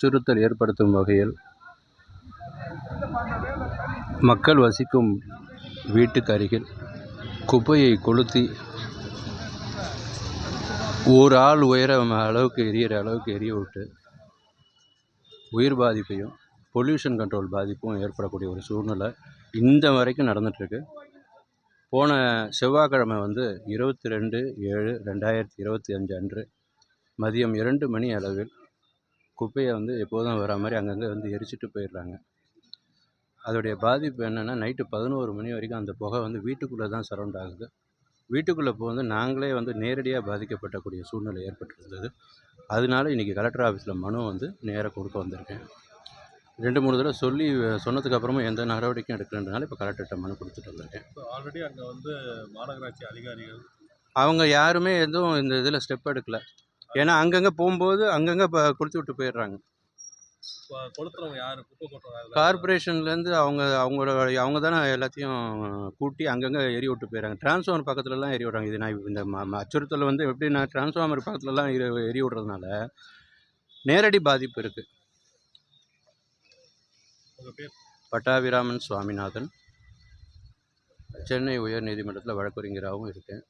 அச்சுறுத்தல் ஏற்படுத்தும் வகையில் மக்கள் வசிக்கும் வீட்டுக்கு அருகில் குப்பையை கொளுத்தி ஒரு ஆள் உயர அளவுக்கு எரியிற அளவுக்கு எரிய விட்டு உயிர் பாதிப்பையும் பொல்யூஷன் கண்ட்ரோல் பாதிப்பும் ஏற்படக்கூடிய ஒரு சூழ்நிலை இந்த வரைக்கும் நடந்துகிட்ருக்கு போன செவ்வாய்க்கிழமை வந்து இருபத்தி ரெண்டு ஏழு ரெண்டாயிரத்தி இருபத்தி அஞ்சு அன்று மதியம் இரண்டு மணி அளவில் குப்பையை வந்து எப்போதும் வர மாதிரி அங்கங்கே வந்து எரிச்சிட்டு போயிடுறாங்க. அதோடைய பாதிப்பு என்னென்னா நைட்டு பதினோரு மணி வரைக்கும் அந்த புகை வந்து வீட்டுக்குள்ளே தான் சரௌண்ட் ஆகுது. வீட்டுக்குள்ளே வந்து நாங்களே வந்து நேரடியாக பாதிக்கப்படக்கூடிய சூழ்நிலை ஏற்பட்டிருந்தது. அதனால இன்றைக்கி கலெக்டர் ஆஃபீஸில் மனு வந்து நேராக கொடுக்க வந்திருக்கேன். ரெண்டு மூணு தடவை சொல்லி சொன்னதுக்கு அப்புறமும் எந்த நடவடிக்கையும் எடுக்கலன்றனால இப்போ கலெக்டர்கிட்ட மனு கொடுத்துட்டு வந்திருக்கேன். இப்போ ஆல்ரெடி அங்கே வந்து மாநகராட்சி அதிகாரிகள் அவங்க யாருமே எதுவும் இந்த இதில் ஸ்டெப் எடுக்கல. ஏன்னா அங்கங்கே போகும்போது அங்கங்கே இப்போ கொடுத்து விட்டு போயிடுறாங்க. கார்பரேஷன்லேருந்து அவங்க அவங்களோட அவங்க தானே எல்லாத்தையும் கூட்டி அங்கங்கே எரி விட்டு போயிடுறாங்க. டிரான்ஸ்ஃபார்மர் பக்கத்துலலாம் எரி விடுறாங்க. இது நான் இந்த அச்சுறுத்தல் வந்து எப்படின்னா டிரான்ஸ்ஃபார்மர் பக்கத்துலலாம் எரி எரி விடுறதுனால நேரடி பாதிப்பு இருக்குது பட்டாபிராமன் சுவாமிநாதன். சென்னை உயர் நீதிமன்றத்தில் வழக்கறிஞராகவும் இருக்கேன்.